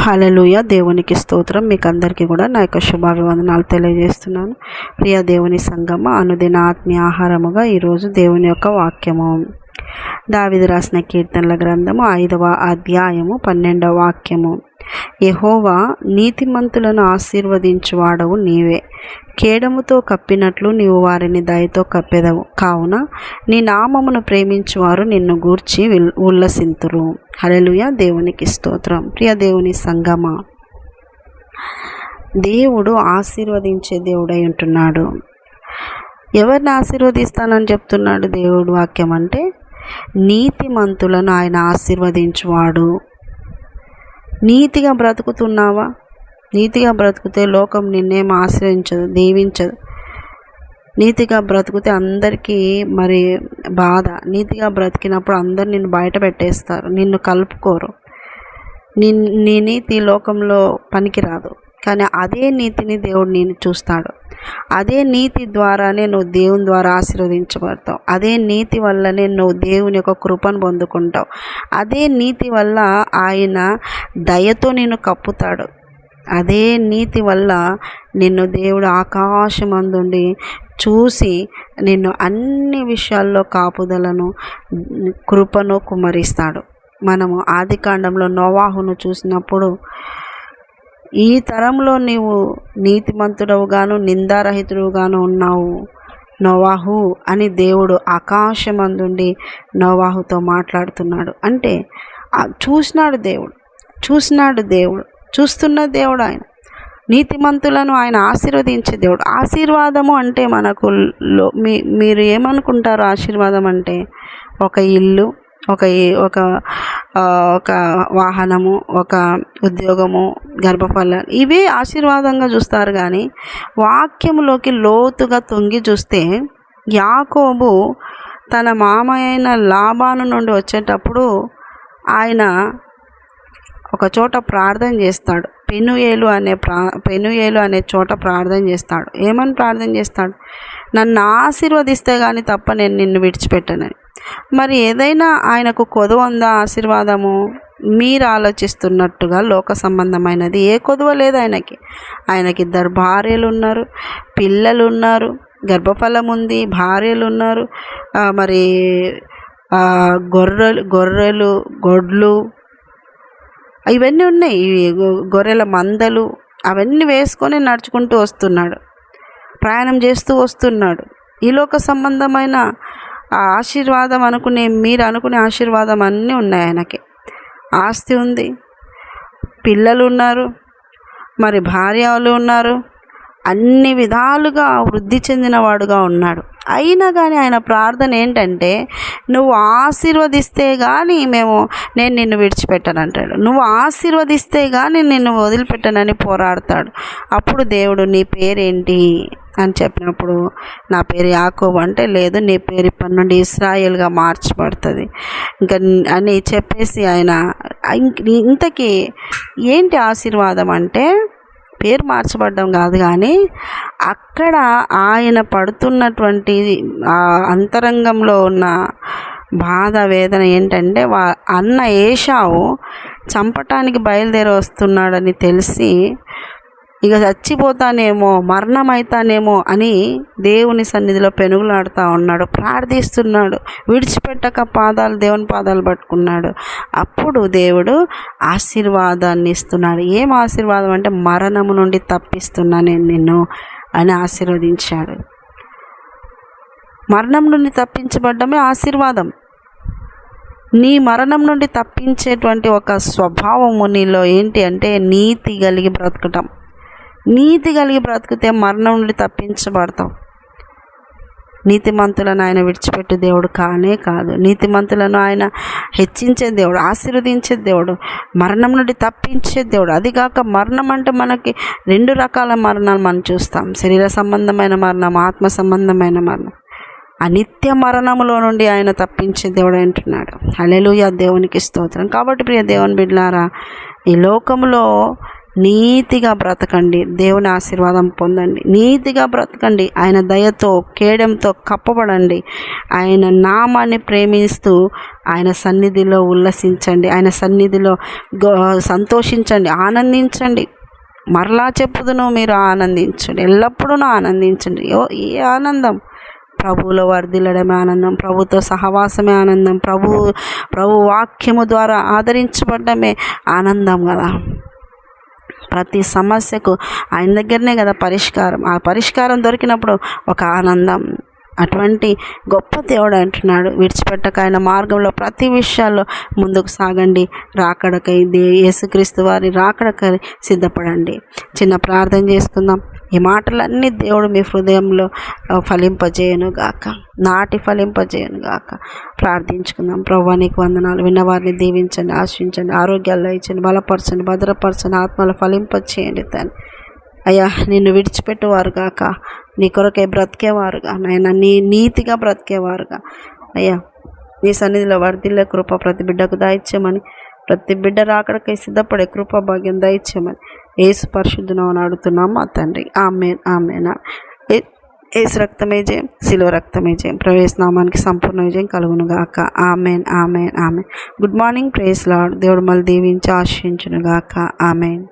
హలలుయ దేవునికి స్తోత్రం. మీకు అందరికీ కూడా నా యొక్క శుభాభివందనాలు తెలియజేస్తున్నాను. ప్రియ దేవుని సంగమ అనుదిన ఆత్మీయ ఆహారముగా ఈరోజు దేవుని యొక్క వాక్యము. దావిది రాసిన కీర్తనల గ్రంథము ఐదవ అధ్యాయము పన్నెండవ వాక్యము. యహోవా నీతిమంతులను ఆశీర్వదించువాడవు నీవే. కేడముతో కప్పినట్లు నీవు వారిని దయతో కప్పెదవు. కావున నీ నామమును ప్రేమించువారు నిన్ను గూర్చి ఉల్లసింతురు. హలలుయ దేవునికి స్తోత్రం. ప్రియ దేవుని సంగమ. దేవుడు ఆశీర్వదించే దేవుడై ఉంటున్నాడు. ఎవరిని ఆశీర్వదిస్తానని చెప్తున్నాడు దేవుడు వాక్యం అంటే నీతిమంతులను ఆయన ఆశీర్వదించువాడు. నీతిగా బ్రతుకుతున్నావా? నీతిగా బ్రతికితే లోకం నిన్నేం ఆశ్రయించదు దీవించదు. నీతిగా బ్రతికితే అందరికీ మరి బాధ. నీతిగా బ్రతికినప్పుడు అందరు నిన్ను బయట పెట్టేస్తారు. నిన్ను కలుపుకోరు. నీ నీ నీతి లోకంలో పనికిరాదు. కానీ అదే నీతిని దేవుడు నేను చూస్తాడు. అదే నీతి ద్వారానే నువ్వు దేవుని ద్వారా ఆశీర్వదించబడతావు. అదే నీతి వల్లనే నువ్వు దేవుని యొక్క కృపను పొందుకుంటావు. అదే నీతి వల్ల ఆయన దయతో నేను కప్పుతాడు. అదే నీతి వల్ల నిన్ను దేవుడు ఆకాశమందుండి చూసి నిన్ను అన్ని విషయాల్లో కాపుదలను కృపను కుమరిస్తాడు. మనము ఆది కాండంలో నోవాహును చూసినప్పుడు ఈ తరంలో నీవు నీతిమంతుడవుగాను నిందారహితుడుగాను ఉన్నావు. నోవాహు అని దేవుడు ఆకాశమందుండి నోవాహుతో మాట్లాడుతున్నాడు. అంటే చూసినాడు దేవుడు చూసినాడు దేవుడు చూస్తున్న దేవుడు ఆయన. నీతిమంతులను ఆయన ఆశీర్వదించే దేవుడు. ఆశీర్వాదము అంటే మనకు మీ మీరు ఏమనుకుంటారు ఆశీర్వాదం అంటే? ఒక ఇల్లు ఒక ఒక ఒక వాహనము ఒక ఉద్యోగము గర్భఫల ఇవే ఆశీర్వాదంగా చూస్తారు కానీ వాక్యములోకి లోతుగా తొంగి చూస్తే యాకోబు తన మామ అయిన లాభాను నుండి వచ్చేటప్పుడు ఆయన ఒక చోట ప్రార్థన చేస్తాడు. పెనుయేలు అనే ప్రా పెనుయేలు అనే చోట ప్రార్థన చేస్తాడు. ఏమని ప్రార్థన చేస్తాడు? నన్ను ఆశీర్వదిస్తే కానీ తప్ప నేను నిన్ను విడిచిపెట్టనని. మరి ఏదైనా ఆయనకు కొదువ ఉందా ఆశీర్వాదము? మీరు ఆలోచిస్తున్నట్టుగా లోక సంబంధమైనది ఏ కొదువ లేదు ఆయనకి. ఆయనకి ఇద్దరు భార్యలు ఉన్నారు పిల్లలు ఉన్నారు గర్భఫలం ఉంది భార్యలు ఉన్నారు మరి గొర్రెలు గొర్రెలు గొడ్లు ఇవన్నీ ఉన్నాయి. గొర్రెల మందలు అవన్నీ వేసుకొని నడుచుకుంటూ వస్తున్నాడు. ప్రయాణం చేస్తూ వస్తున్నాడు. ఈ లోక సంబంధమైన ఆ ఆశీర్వాదం అనుకునే మీరు అనుకునే ఆశీర్వాదం అన్నీ ఉన్నాయి ఆయనకి. ఆస్తి ఉంది. పిల్లలు ఉన్నారు. మరి భార్యలు ఉన్నారు. అన్ని విధాలుగా వృద్ధి చెందినవాడుగా ఉన్నాడు. అయినా కానీ ఆయన ప్రార్థన ఏంటంటే నువ్వు ఆశీర్వదిస్తే కానీ మేము నేను నిన్ను విడిచిపెట్టను అంటాడు. నువ్వు ఆశీర్వదిస్తే కానీ నిన్ను వదిలిపెట్టనని పోరాడతాడు. అప్పుడు దేవుడు నీ పేరేంటి? అని చెప్పినప్పుడు నా పేరు యాకోబ్ అంటే లేదు నీ పేరు ఇప్పటి నుండి ఇస్రాయేల్గా మార్చబడుతుంది. ఇంకా అని చెప్పేసి ఆయన ఇంతకీ ఏంటి ఆశీర్వాదం అంటే పేరు మార్చబడ్డం కాదు కానీ అక్కడ ఆయన పడుతున్నటువంటి అంతరంగంలో ఉన్న బాధ వేదన ఏంటంటే వా అన్న ఏషావు చంపటానికి బయలుదేరి వస్తున్నాడని తెలిసి ఇక చచ్చిపోతానేమో మరణం అవుతానేమో అని దేవుని సన్నిధిలో పెనుగులాడుతూ ఉన్నాడు ప్రార్థిస్తున్నాడు విడిచిపెట్టక పాదాలు దేవుని పాదాలు పట్టుకున్నాడు. అప్పుడు దేవుడు ఆశీర్వాదాన్ని ఇస్తున్నాడు. ఏం ఆశీర్వాదం అంటే మరణము నుండి తప్పిస్తున్నా నేను నిన్ను అని ఆశీర్వదించాడు. మరణం నుండి తప్పించబడ్డమే ఆశీర్వాదం. నీ మరణం నుండి తప్పించేటువంటి ఒక స్వభావము నీలో ఏంటి అంటే నీతి కలిగి బ్రతకటం. నీతి కలిగి బ్రతికితే మరణం నుండి తప్పించబడతాం నీతిమంతులను ఆయన విడిచిపెట్టు దేవుడు కానే కాదు. నీతిమంతులను ఆయన హెచ్చించే దేవుడు ఆశీర్వదించే దేవుడు మరణం నుండి తప్పించే దేవుడు. అది కాక మరణం అంటే మనకి రెండు రకాల మరణాలు మనం చూస్తాం. శరీర సంబంధమైన మరణం ఆత్మ సంబంధమైన మరణం. అనిత్య మరణములో నుండి ఆయన తప్పించే దేవుడు అంటున్నాడు. అలెలుయ దేవునికి స్తోత్రం. కాబట్టి ప్రియ దేవుని బిడ్లారా ఈ లోకంలో నీతిగా బ్రతకండి. దేవుని ఆశీర్వాదం పొందండి. నీతిగా బ్రతకండి. ఆయన దయతో కేడంతో కప్పబడండి. ఆయన నామాన్ని ప్రేమిస్తూ ఆయన సన్నిధిలో ఉల్లసించండి. ఆయన సన్నిధిలో సంతోషించండి. ఆనందించండి. మరలా చెప్పుదును మీరు ఆనందించండి. ఎల్లప్పుడూ ఆనందించండి. ఏ ఆనందం? ప్రభువులో వర్ధిల్లడమే ఆనందం. ప్రభుతో సహవాసమే ఆనందం. ప్రభు ప్రభు వాక్యము ద్వారా ఆదరించబడమే ఆనందం కదా. ప్రతి సమస్యకు ఆయన దగ్గరనే కదా పరిష్కారం. ఆ పరిష్కారం దొరికినప్పుడు ఒక ఆనందం. అటువంటి గొప్ప దేవుడు అంటున్నాడు. విడిచిపెట్టక ఆయన మార్గంలో ప్రతి విషయాల్లో ముందుకు సాగండి. రాకడకై దే యేసుక్రీస్తు వారి రాకడకై సిద్ధపడండి. చిన్న ప్రార్థన చేసుకుందాం ఈ మాటలన్నీ దేవుడు మీ హృదయంలో ఫలింపజేయను గాక నాటి ఫలింపజేయను గాక ప్రార్థించుకుందాం. ప్రభా నీకు వందనాలు. విన్నవారిని దీవించండి ఆశించండి ఆరోగ్యాల్లో ఇచ్చండి బలపరచండి భద్రపరచండి ఆత్మలు ఫలింపచేయండి తను అయ్యా నిన్ను విడిచిపెట్టేవారు కాక నీ కొరకై బ్రతికేవారుగా. నాయన నీ నీతిగా బ్రతికేవారుగా. అయ్యా నీ సన్నిధిలో వర్ధిల్లే కృప ప్రతి బిడ్డకు దాయిచ్చామని ప్రతి బిడ్డ రాకడకై సిద్ధపడే కృప భాగ్యం దయచేయమని ఏసు పరిశుద్ధునని అడుగుతున్నాం మా తండ్రి. ఆమె ఆమెనా. ఏసు రక్తమే జయం శిలువ రక్తమే జయం. ప్రవేశనామానికి సంపూర్ణ విజయం కలుగునుగాక. Amen amen amen. Good morning praise lord దేవుడు మళ్ళీ దీవించి ఆశించునుగాక ఆమెన్.